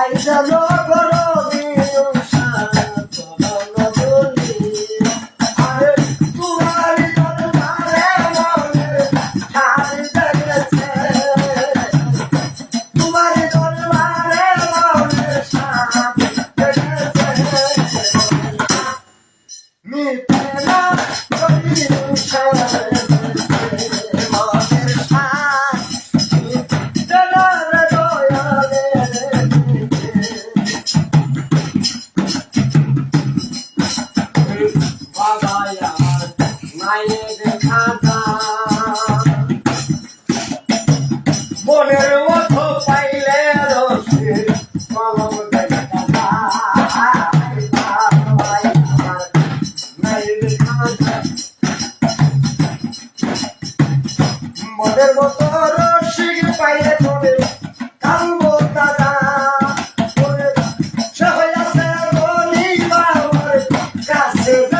আইসা জগন মনের মতো পাইলে রসের কলম মনের মতো রসিক পাইলে তবে কালবো দাদা সে হইয়াছে বলি বাবার কাছে